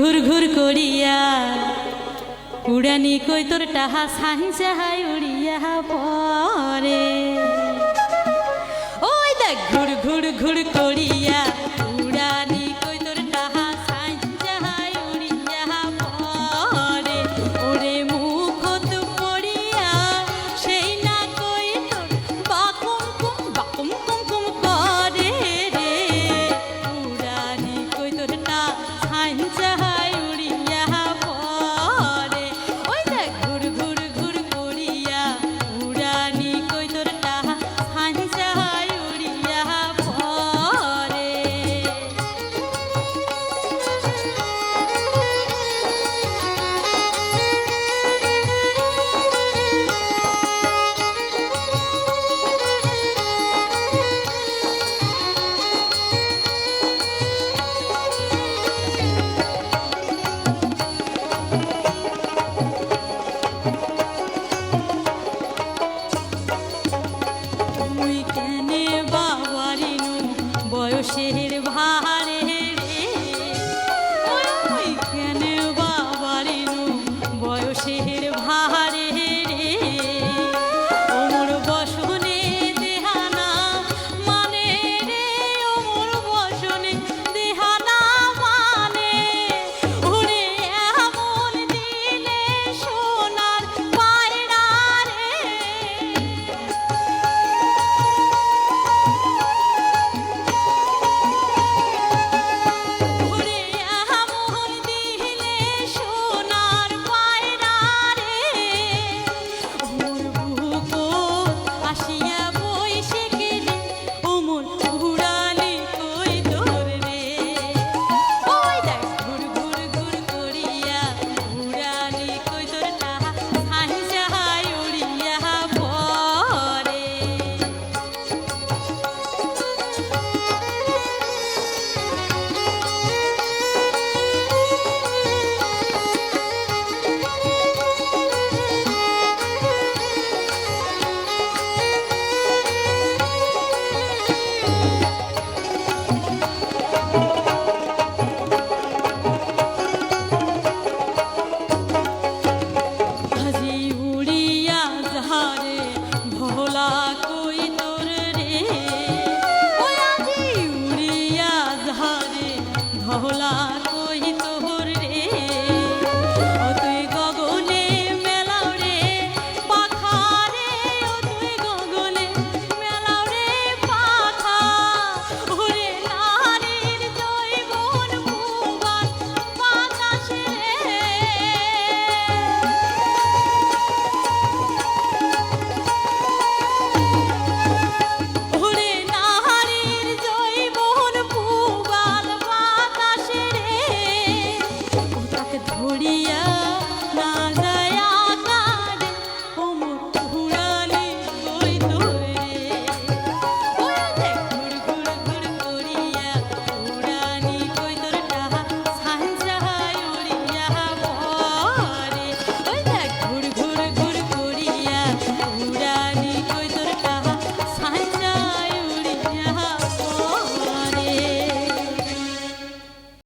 ঘুর ঘুর করিয়া উড়ানি কই তোর টাহা সাহি সাহাই উড়িয়া পরে shit. ভোলা Yeah.